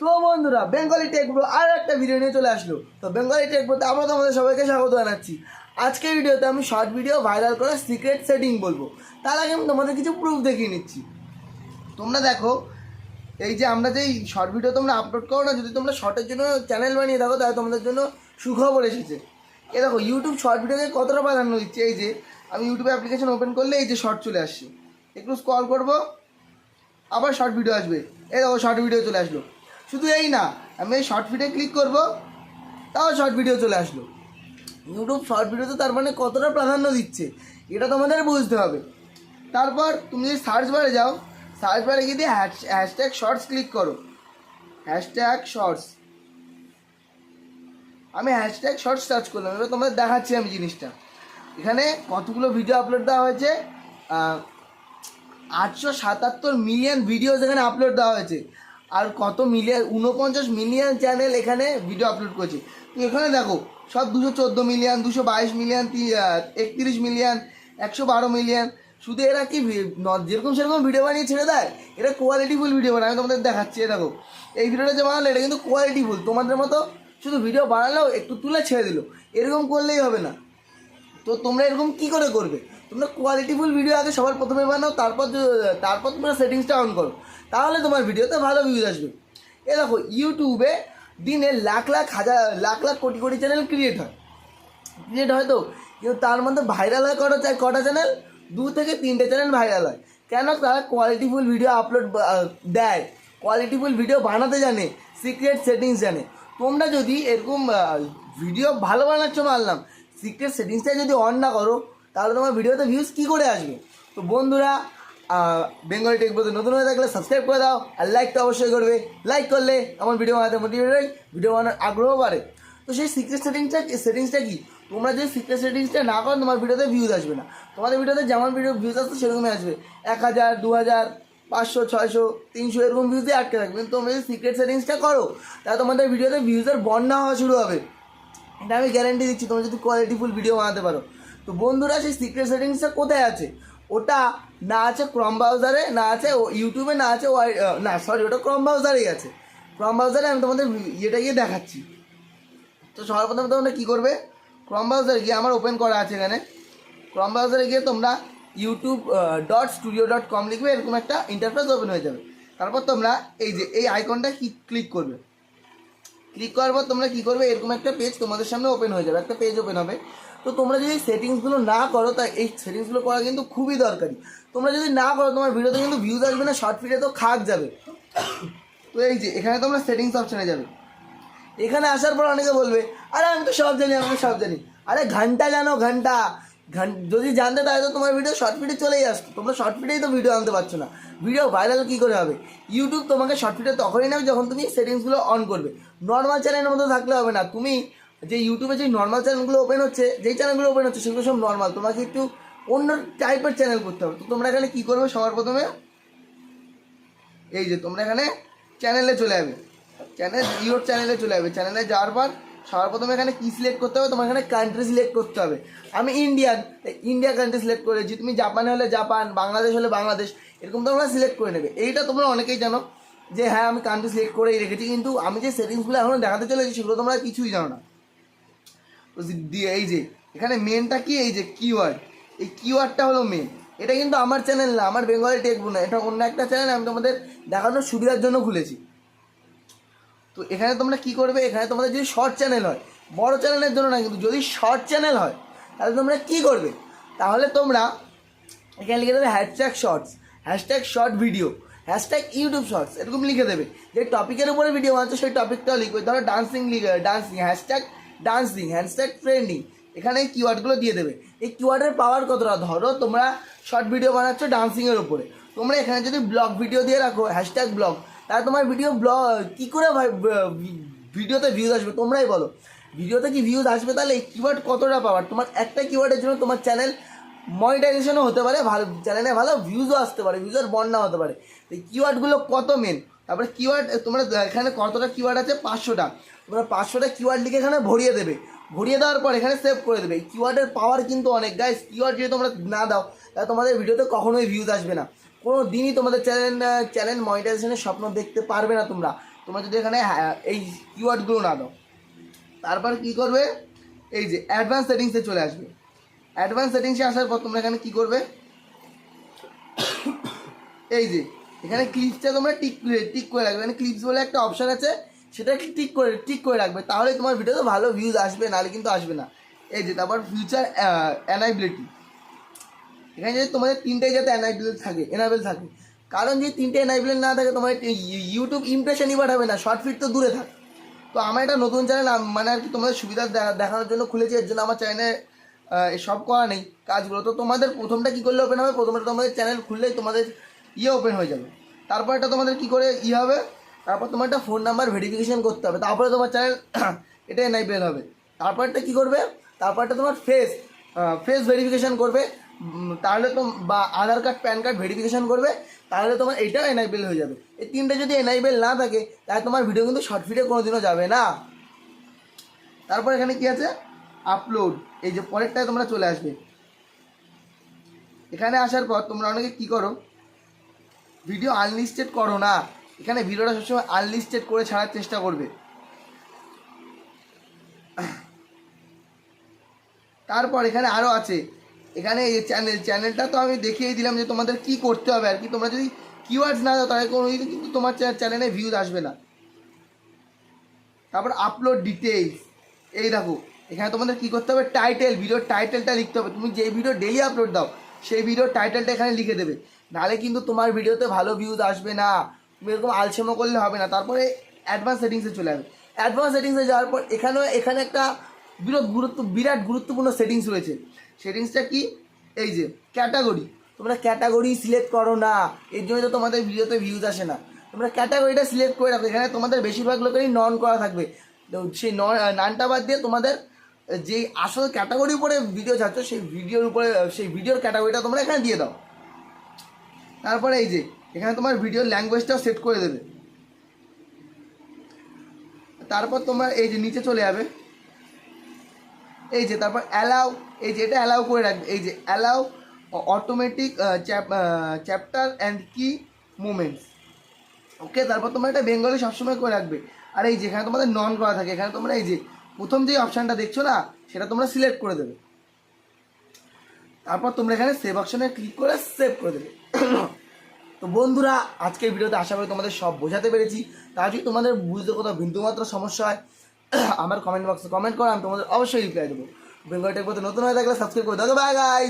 তো বন্ধুরা Bengali take bro আর একটা ভিডিও নিয়ে চলে আসলো। তো বেঙ্গলি টেক ব্রোতে আমরা তোমাদের সবাইকে স্বাগত জানাচ্ছি। আজকের ভিডিওতে আমি শর্ট ভিডিও ভাইরাল করার সিক্রেট সেটিং বলব। তার আগে আমি তোমাদের কিছু প্রুফ দেখিয়ে নিচ্ছি। তোমরা দেখো, এই যে আমরা যেই শর্ট ভিডিও তোমরা আপলোড করো না, যদি তোমরা শর্টের জন্য চ্যানেল বানিয়ে থাকো, তাহলে তোমাদের জন্য সুখবর এসেছে। এ দেখো ইউটিউব শর্ট ভিডিওকে কতটা প্রাধান্য দিচ্ছে? এই যে, আমি ইউটিউব অ্যাপ্লিকেশন ওপেন করলে এই যে শর্ট চলে আসছে। একটু স্কল করব, আবার শর্ট ভিডিও আসবে। এই দেখো শর্ট ভিডিও চলে আসলো। শুধু এই না, আমি এই শর্ট ভিডিও ক্লিক করব, তাও শর্ট ভিডিও চলে আসলো। ইউটিউব শর্ট ভিডিওতে তার মানে কতটা প্রাধান্য দিচ্ছে, এটা তোমাদের বুঝতে হবে। তারপর তুমি যদি সার্চ বারে যাও সার্চ বারে গিয়ে দিয়ে হ্যাশট্যাগ শর্টস ক্লিক করো। হ্যাশট্যাগ শর্টস আমি হ্যাশট্যাগ শর্টস সার্চ করলাম, এবার তোমাদের দেখাচ্ছি আমি জিনিসটা। এখানে কতগুলো ভিডিও আপলোড দেওয়া হয়েছে আটশো সাতাত্তর মিলিয়ন ভিডিওস এখানে আপলোড দেওয়া হয়েছে। আর কত মিলিয়ন উনপঞ্চাশ মিলিয়ন চ্যানেল এখানে ভিডিও আপলোড করেছে। তো এখানে দেখো, সব দুশো চোদ্দ মিলিয়ন, দুশো বাইশ মিলিয়ন একত্রিশ মিলিয়ন, একশো বারো মিলিয়ন। শুধু এরা কি যেরকম সেরকম ভিডিও বানিয়ে ছেড়ে দেয়? এটা কোয়ালিটিফুল ভিডিও বানায়। আমি তোমাদের দেখাচ্ছি দেখো। এই ভিডিওটা যে বানালো, এটা কিন্তু কোয়ালিটিফুল তোমাদের মতো শুধু ভিডিও বানালেও একটু তুলে ছেড়ে দিল। এরকম করলেই হবে না। তো তোমরা এরকম কি করে করবে? তোমরা কোয়ালিটিফুল ভিডিও আগে সবার প্রথমে বানাও, তারপর তারপর তোমরা সেটিংসটা অন করো। তাহলে তোমার ভিডিওতে ভালো ভিউজ আসবে। এ দেখো ইউটিউবে দিনে লাখ লাখ হাজার, লাখ লাখ কোটি কোটি চ্যানেল ক্রিয়েট হয়। ক্রিয়েট হয় তো? কিন্তু তার মধ্যে ভাইরাল হয় কটা কটা চ্যানেল দু থেকে তিনটে চ্যানেল ভাইরাল হয়। কেন? তারা কোয়ালিটিফুল ভিডিও আপলোড দেয়। কোয়ালিটিফুল ভিডিও বানাতে জানে সিক্রেট সেটিংস জানে। তোমরা যদি এরকম ভিডিও ভালো বানাচ্ছ মানলাম সিক্রেট সেটিংসটা যদি অন না করো, তাহলে তোমার ভিডিওতে ভিউজ কী করে আসবে? তো বন্ধুরা বেঙ্গলি টেক বলতে নতুন হয়ে থাকলে সাবস্ক্রাইব করে দাও আর লাইক তো অবশ্যই করবে। লাইক করলে আমার ভিডিও বানাতে মোটিভেট ভিডিও বানানোর আগ্রহ বাড়ে। তো সেই সিক্রেট সেটিংসটা সেটিংসটা কি? তোমরা যদি সিক্রেট সেটিংসটা না করো, তোমার ভিডিওতে ভিউজ আসবে না। তোমাদের ভিডিওতে যেমন ভিডিও ভিউজ আসবে, সেরকমই আসবে। এক হাজার, দু হাজার, পাঁচশো, ছয়শো, তিনশো, এরকম ভিউজে আটকে থাকবে। কিন্তু তোমরা যদি সিক্রেট সেটিংসটা করো, তাহলে তোমাদের ভিডিওতে ভিউজের বন্যা হওয়া শুরু হবে। এটা আমি গ্যারান্টি দিচ্ছি, তোমরা যদি কোয়ালিটিফুল ভিডিও বানাতে পারো। তো বন্ধুরা, সেই সিক্রেট সেটিংসটা কোথায় আছে? ওটা না আছে ক্রম ব্রাউজারে না আছে ইউটিউবে না আছে ওয়াই না সরি ওটা ক্রম ব্রাউজারেই আছে। ক্রম ব্রাউজারে আমি তোমাদের ইয়েটা গিয়ে দেখাচ্ছি। তো সবার প্রথমে তোমরা কী করবে? ক্রম ব্রাউজারে গিয়ে আমার ওপেন করা আছে এখানে। ক্রম ব্রাউজারে গিয়ে তোমরা YouTube dot studio dot com লিখবে, এরকম একটা ইন্টারফেস ওপেন হয়ে যাবে। তারপর তোমরা এই যে, এই আইকনটা ক্লিক করবে। ক্লিক করার পর তোমরা কী করবে? এরকম একটা পেজ তোমাদের সামনে ওপেন হয়ে যাবে, একটা পেজ ওপেন হবে। তো তোমরা যদি সেটিংসগুলো না করো, তা এই সেটিংসগুলো করা কিন্তু খুবই দরকারি। তোমরা যদি না করো, তোমার ভিডিওতে কিন্তু ভিউজ আসবে না শর্ট ভিডিও তো খাক যাবে। তো এই যে, এখানে তোমরা সেটিংস অপশানে যাবে। এখানে আসার পর অনেকে বলবে, আরে, আমি তো সব জানি, আমি সব জানি। আরে, ঘণ্টা জানো, ঘণ্টা। ঘন যদি জানতে তাহলে তো তোমার ভিডিও শর্ট ভিডিও চলেই আসতো। তোমরা শর্ট ভিডিওই তো ভিডিও আনতে পারছ না। ভিডিও ভাইরাল কী করে হবে? ইউটিউব তোমাকে শর্ট ভিডিও তখনই নেবে যখন তুমি সেটিংসগুলো অন করবে। নর্মাল চ্যানেলের মধ্যে থাকলে হবে না। তুমি যে ইউটিউবে যে নর্মাল চ্যানেলগুলো ওপেন হচ্ছে, যেই চ্যানেলগুলো ওপেন হচ্ছে, সেগুলো সব নর্মাল তোমাকে একটু অন্য টাইপের চ্যানেল করতে হবে। তো তোমরা এখানে কী করবে সবার প্রথমে? এই যে তোমরা এখানে চ্যানেলে চলে যাবে। চ্যানেল ইউর চ্যানেলে চলে যাবে। চ্যানেলে যাওয়ার পর সবার প্রথমে এখানে কী সিলেক্ট করতে হবে? তোমার এখানে কান্ট্রি সিলেক্ট করতে হবে। আমি ইন্ডিয়ান ইন্ডিয়া কান্ট্রি সিলেক্ট করেছি। তুমি জাপানে হলে জাপান বাংলাদেশ হলে বাংলাদেশ এরকম তোমরা সিলেক্ট করে নেবে। এইটা তোমরা অনেকেই জানো যে হ্যাঁ আমি কান্ট্রি সিলেক্ট করেই রেখেছি, কিন্তু আমি যে সেটিংসগুলো এখনও দেখাতে চলেছি, সেগুলো তোমরা কিছুই জানো না। এই যে, এখানে মেনটা কি? এই যে কিওয়ার্ড এই কিওয়ার্ডটা হলো মেন এটা কিন্তু আমার চ্যানেল না, আমার বেঙ্গলি টেকবু না। এটা অন্য একটা চ্যানেল আমি তোমাদের দেখানোর সুবিধার জন্য খুলেছি। তো এখানে তোমরা কি করবে? এখানে তোমাদের যদি শর্ট চ্যানেল হয়, বড় চ্যানেলের জন্য না কিন্তু যদি শর্ট চ্যানেল হয়, তাহলে তোমরা কি করবে? তাহলে তোমরা এখানে লিখে দেবে hashtag shorts hashtag short video hashtag YouTube shorts এরকম লিখে দেবে। যে টপিকের উপরে ভিডিও বানাচ্ছো, সেই টপিকটাও লিখবে। ধরো ডান্সিং লিখে dancing hashtag dancing hashtag trending এখানে কিওয়ার্ডগুলো দিয়ে দেবে। এই কিওয়ার্ডের পাওয়ার কতটা? ধরো তোমরা শর্ট ভিডিও বানাচ্ছো ডান্সিংয়ের উপরে। তোমরা এখানে যদি ব্লগ ভিডিও দিয়ে রাখো হ্যাশট্যাগ ব্লগ তাহলে তোমার ভিডিও ব্লগ কী করে ভিডিওতে ভিউজ আসবে? তোমরাই বলো। ভিডিওতে কি ভিউজ আসবে? তাহলে কিওয়ার্ড কতটা পাওয়ার? তোমার একটা কিওয়ার্ডের জন্য তোমার চ্যানেল মনিটাইজেশনও হতে পারে, ভালো চ্যানেলে ভালো ভিউজও আসতে পারে ভিউজের বন্যা হতে পারে। তো কিওয়ার্ডগুলো কত মেন তারপরে কিওয়ার্ড তোমরা এখানে কতটা কিওয়ার্ড আছে? পাঁচশোটা। তোমরা পাঁচশোটা কিওয়ার্ড লিখে এখানে ভরিয়ে দেবে। ভরিয়ে দেওয়ার পর এখানে সেভ করে দেবে। কিওয়ার্ডের পাওয়ার কিন্তু অনেক। গাইস কিওয়ার্ড যদি তোমরা না দাও, তাহলে তোমাদের ভিডিওতে কখনোই ভিউজ আসবে না। কোনো দিনই তোমাদের চ্যানেল চ্যানেল মনিটাইজেশনের স্বপ্ন দেখতে পারবে না তোমরা। তোমরা যদি এখানে হ্যাঁ, এই কিওয়ার্ডগুলো না দাও। তারপর কি করবে? এই যে অ্যাডভান্স সেটিংসে চলে আসবে। অ্যাডভান্স সেটিংসে আসার পর তোমরা এখানে কি করবে? এই যে এখানে ক্লিপসটা তোমরা টিক টিক করে রাখবে। এখানে ক্লিপস বলে একটা অপশান আছে সেটা টিক করে টিক করে রাখবে। তাহলে তোমার ভিডিওতে ভালো ভিউজ আসবে নাহলে কিন্তু আসবে না। এই যে তারপর ফিউচার অ্যানাইবিলিটি এখানে যদি তোমাদের তিনটাই যাতে এনাইবেল থাকে এনাবেল থাকে। কারণ যদি তিনটে এনাইবেল না থাকে, তোমার ইউটিউব ইমপ্রেশনই বাড়াবে না শর্ট ফিট তো দূরে থাকে। তো আমার একটা নতুন চ্যানেল মানে আর কি তোমাদের সুবিধা দেখা- দেখানোর জন্য খুলেছি, এর জন্য আমার চ্যানেলে সব করা নেই কাজগুলো। তো তোমাদের প্রথমটা কী করলে ওপেন হবে? প্রথমটা তোমাদের চ্যানেল খুললেই তোমাদের ইয়ে ওপেন হয়ে যাবে। তারপর এটা তোমাদের কী করে ই হবে? তারপর তোমার একটা ফোন নাম্বার ভেরিফিকেশান করতে হবে। তারপরে তোমার চ্যানেল এটা এনাইবেল হবে। তারপরটা কী করবে? তারপরটা তোমার ফেস ফেস ভেরিফিকেশান করবে। তাহলে তো বা Aadhaar card, PAN card verification করবে, তাহলে তোমার এটাও এনাইবেল হয়ে যাবে। এই তিনটে যদি এনাইবেল না থাকে, তাহলে তোমার ভিডিও কিন্তু শর্ট ফিটে কোনোদিনও যাবে না। তারপর এখানে কি আছে? আপলোড এই যে পরেরটায় তোমরা চলে আসবে। এখানে আসার পর তোমরা অনেকে কি করো? ভিডিও আনলিস্টেড করো না। এখানে ভিডিওটা সবসময় আনলিস্টেড করে ছাড়ার চেষ্টা করবে। তারপর এখানে আরও আছে। এখানে এই চ্যানেল চ্যানেলটা তো আমি দেখিয়ে দিলাম যে তোমাদের কি করতে হবে আর কি। তোমরা যদি কিওয়ার্ডস না দাও, তাহলে কোনো কিন্তু তোমার চ্যানেলে ভিউজ আসবে না। তারপর আপলোড ডিটেইলস এই দেখো, এখানে তোমাদের কি করতে হবে? টাইটেল ভিডিওর টাইটেলটা লিখতে হবে। তুমি যে ভিডিও ডেলি আপলোড দাও, সেই ভিডিওর টাইটেলটা এখানে লিখে দেবে। নাহলে কিন্তু তোমার ভিডিওতে ভালো ভিউজ আসবে না। তুমি এরকম আলসেমো করলে হবে না। তারপরে অ্যাডভান্স সেটিংসে চলে যাবে অ্যাডভান্স সেটিংসে যাওয়ার পর এখানেও এখানে একটা বিরাট গুরুত্ব, বিরাট গুরুত্বপূর্ণ সেটিংস রয়েছে। সেটিংসটা কি? এই যে ক্যাটাগরি তোমরা ক্যাটাগরি সিলেক্ট করো না। এর জন্য তো তোমাদের ভিডিওতে ভিউজ আসে না। তোমরা ক্যাটাগরিটা সিলেক্ট করে রাখো। এখানে তোমাদের বেশিরভাগ লোকেরই নন করা থাকবে। সেই নন নানটা বাদ দিয়ে তোমাদের যে আসল ক্যাটাগরির উপরে ভিডিও ছাড়ছ সেই ভিডিওর উপরে সেই ভিডিওর ক্যাটাগরিটা তোমরা এখানে দিয়ে দাও। তারপরে এই যে, এখানে তোমার ভিডিওর ল্যাঙ্গুয়েজটাও সেট করে দেবে। তারপর তোমার এই যে নিচে চলে যাবে। এই যে তারপর অ্যালাউ এই যে এটা অ্যালাউ করে রাখবে। এই যে allow automatic chapter and key moments okay তারপর তোমরা এটা বেঙ্গলি সবসময় করে রাখবে। আর এই যেখানে তোমাদের নন করা থাকে। এখানে তোমরা এই যে প্রথম যে অপশানটা দেখছ না, সেটা তোমরা সিলেক্ট করে দেবে। তারপর তোমরা এখানে সেভ অপশানে ক্লিক করে সেভ করে দেবে। তো বন্ধুরা, আজকের ভিডিওতে আশা করি তোমাদের সব বোঝাতে পেরেছি। তা যদি তোমাদের বুঝতে কোথাও বিন্দুমাত্র সমস্যা হয় আমার কমেন্ট বক্সে কমেন্ট করো, আমি তোমাদের অবশ্যই রিপ্লাই দেবো। বেঙ্গল টেক নতুন হয়ে থাকলে সাবস্ক্রাইব করে। দাও বাই গাইস